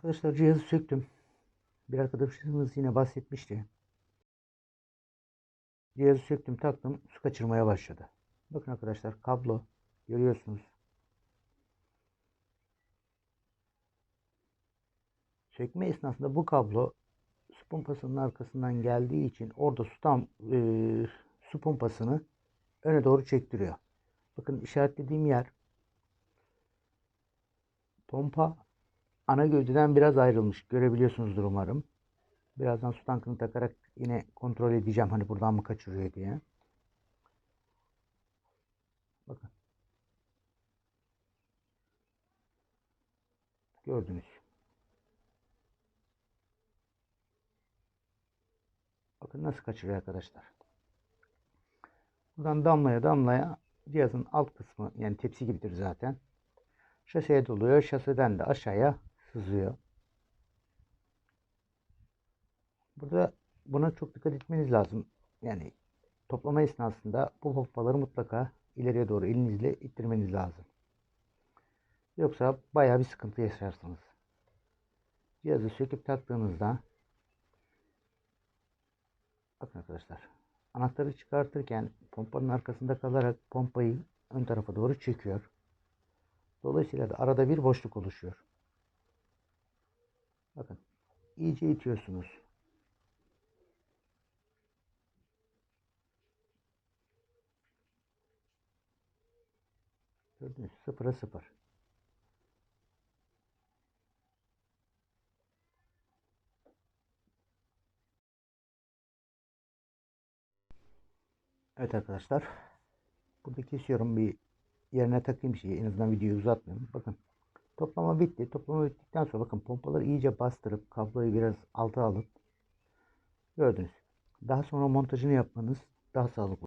Arkadaşlar cihazı söktüm. Bir arkadaşımız yine bahsetmişti. Cihazı söktüm taktım su kaçırmaya başladı. Bakın arkadaşlar kablo görüyorsunuz. Sökme esnasında bu kablo su pompasının arkasından geldiği için orada su tam e, su pompasını öne doğru çektiriyor. Bakın işaretlediğim yer pompa ana gövdeden biraz ayrılmış. Görebiliyorsunuzdur umarım. Birazdan su tankını takarak yine kontrol edeceğim hani buradan mı kaçırıyor diye. Bakın. Gördünüz. Bakın nasıl kaçırıyor arkadaşlar. Buradan damlaya damlaya cihazın alt kısmı yani tepsi gibidir zaten. Şaseye doluyor. Şaseden de aşağıya sızıyor. Burada buna çok dikkat etmeniz lazım. Yani toplama esnasında bu pompaları mutlaka ileriye doğru elinizle ittirmeniz lazım. Yoksa bayağı bir sıkıntı yaşarsınız. Cihazı söküp taktığınızda bakın arkadaşlar anahtarı çıkartırken pompanın arkasında kalarak pompayı ön tarafa doğru çekiyor. Dolayısıyla da arada bir boşluk oluşuyor. Bakın iyice itiyorsunuz. Gördünüz sıfıra sıfır. Evet arkadaşlar. Burada kesiyorum bir yerine takayım şeyi. En azından videoyu uzatmayayım. Bakın toplama bitti. Toplama bittikten sonra bakın pompaları iyice bastırıp kabloyu biraz alta alıp gördünüz. Daha sonra montajını yapmanız daha sağlıklı.